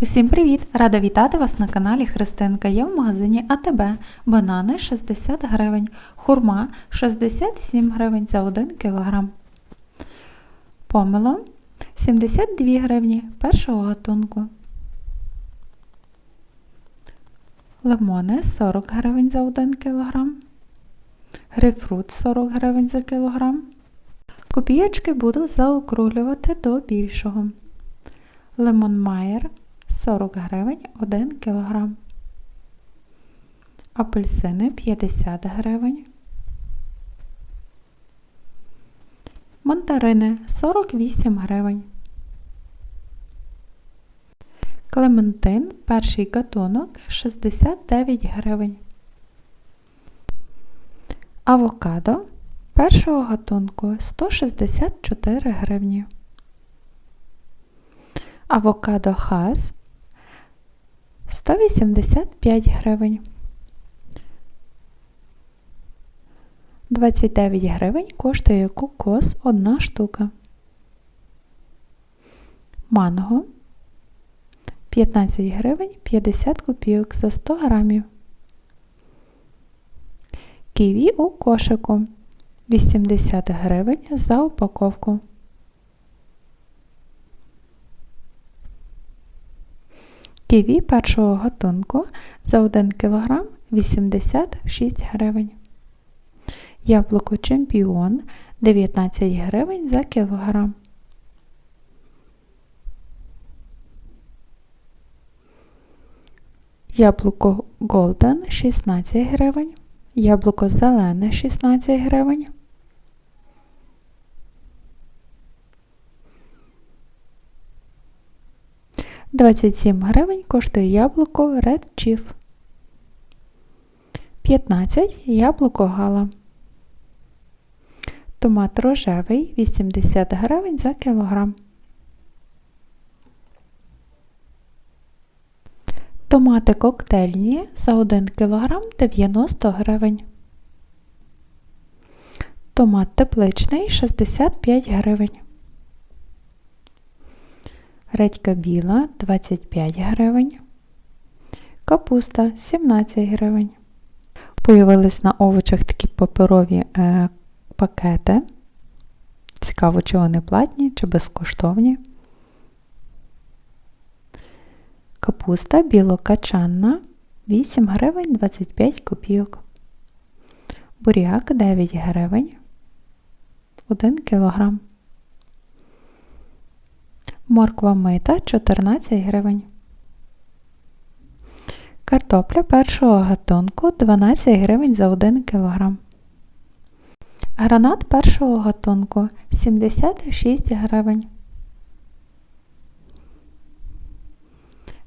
Усім привіт! Рада вітати вас на каналі Христинка. Я в магазині АТБ. Банани 60 гривень, хурма 67 гривень за 1 кг. Помило 72 гривні першого гатунку. Лимони 40 гривень за 1 кг. Грейпфрут 40 гривень за кілограм. Копійочки буду заокруглювати до більшого. Лимон Майер 40 гривень 1 кг. Апельсини 50 гривень. Мандарини 48 гривень. Клементин перший гатунок 69 гривень. Авокадо першого гатунку 164 гривні. Авокадо хас 185 гривень. 29 гривень коштує кокос одна штука. Манго 15 гривень 50 копійок за 100 грамів. Ківі у кошику 80 гривень за упаковку. Ківі першого гатунку за 1 кг 86 гривень. Яблуко Чемпіон 19 гривень за кілограм. Яблуко Голден 16 гривень. Яблуко зелене 16 гривень. Двадцять сім гривень коштує яблуко Red Chief. 15 яблуко гала. Томат рожевий 80 гривень за кілограм. Томати коктейльні за 1 кг 90 гривень. Томат тепличний 65 гривень. Редька біла 25 гривень. Капуста 17 гривень. Появились на овочах такі паперові е, пакети. Цікаво, чи вони платні, чи безкоштовні. Капуста білокачанна 8 гривень 25 копійок. Буряк 9 гривень 1 кілограм. Морква мита 14 гривень. Картопля першого гатунку 12 гривень за 1 кілограм. Гранат першого гатунку 76 гривень.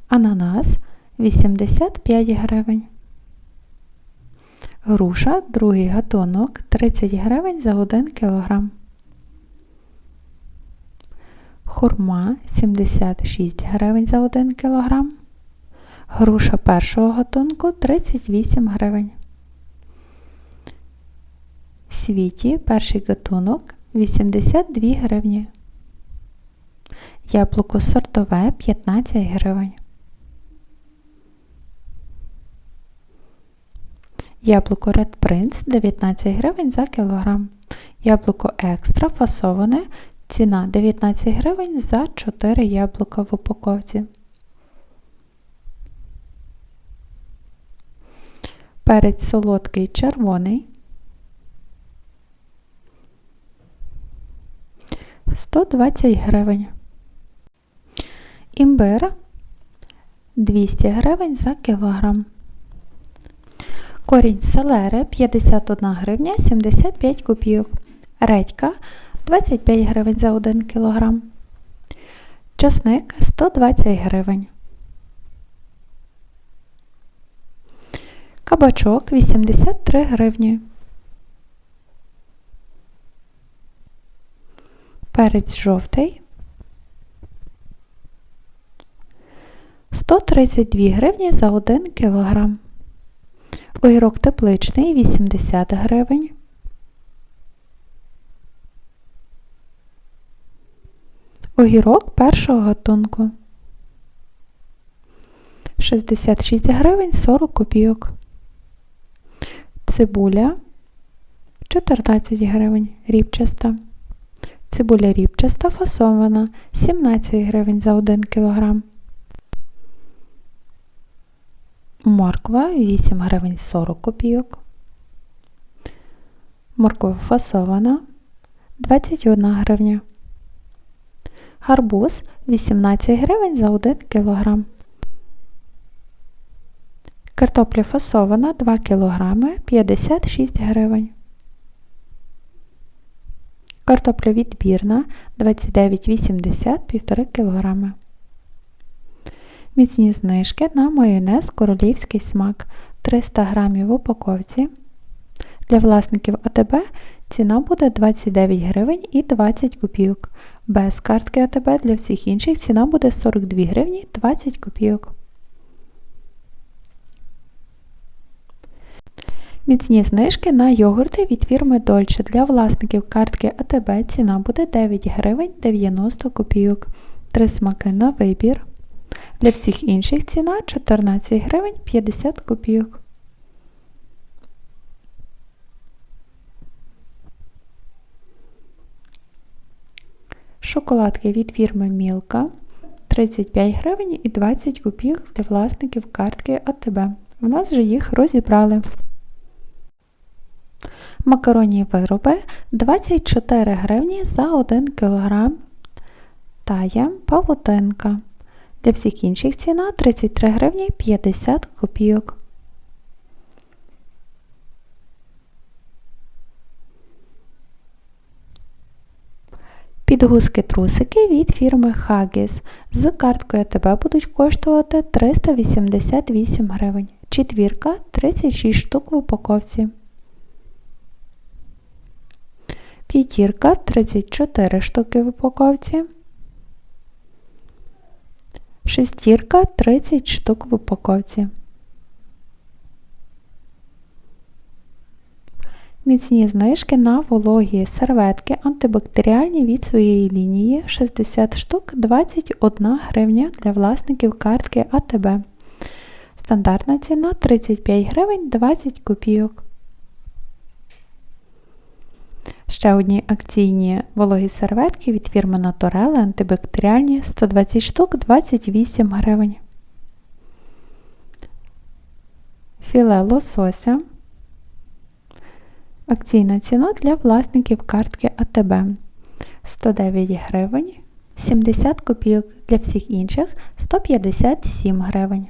Ананас 85 гривень. Груша другий гатунок 30 гривень за 1 кг. Хурма 76 гривень за 1 кг. Груша першого гатунку 38 гривень. Світі перший гатунок 82 гривні. Яблуко сортове 15 гривень. Яблуко Red Prince 19 гривень за кілограм. Яблуко екстра фасоване. Ціна 19 гривень за 4 яблука в упаковці. Перець солодкий червоний. 120 гривень. Імбир 200 гривень за кілограм. Корінь селери 51 гривня 75 копійок. Редька 25 гривень за 1 кілограм. Часник 120 гривень. Кабачок 83 гривні. Перець жовтий 132 гривні за 1 кілограм. Огірок тепличний 80 гривень. Огірок першого гатунку 66 гривень 40 копійок. Цибуля 14 гривень рібчаста. Цибуля рібчаста фасована 17 гривень за 1 кг. Морква 8 гривень 40 копійок. Морква фасована 21 гривня. Гарбуз 18 гривень за 1 кг. Картопля фасована 2 кг 56 гривень. Картопля відбірна 29,80 1,5 кг. Міцні знижки на майонез королівський смак 300 г в упаковці. Для власників АТБ ціна буде 29 гривень і 20 копійок. Без картки АТБ для всіх інших ціна буде 42 гривні 20 копійок. Міцні знижки на йогурти від фірми Dolce. Для власників картки АТБ ціна буде 9 гривень 90 копійок. Три смаки на вибір. Для всіх інших ціна 14 гривень 50 копійок. Шоколадки від фірми Мілка 35 гривень і 20 копійок для власників картки АТБ. У нас вже їх розібрали. Макаронні вироби 24 гривні за 1 кг. Тає павутинка. Для всіх інших ціна 33 гривні 50 копійок. Підгузки трусики від фірми Haggis з карткою АТБ будуть коштувати 388 гривень. Четвірка 36 штук в упаковці. П'ятірка 34 штуки в упаковці. Шестірка 30 штук в упаковці. Міцні знижки на вологі серветки антибактеріальні від своєї лінії 60 штук 21 гривня для власників картки АТБ. Стандартна ціна 35 гривень 20 копійок. Ще одні акційні вологі серветки від фірми Naturelle антибактеріальні 120 штук 28 гривень. Філе лосося. Акційна ціна для власників картки АТБ 109 гривень 70 копійок, для всіх інших 157 гривень.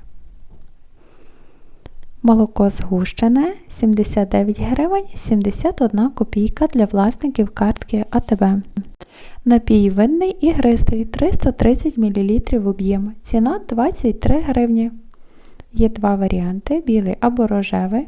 Молоко згущене 79 гривень 71 копійка для власників картки АТБ. Напій винний і гристий 330 мл об'єм. Ціна 23 гривні. Є два варіанти білий або рожевий.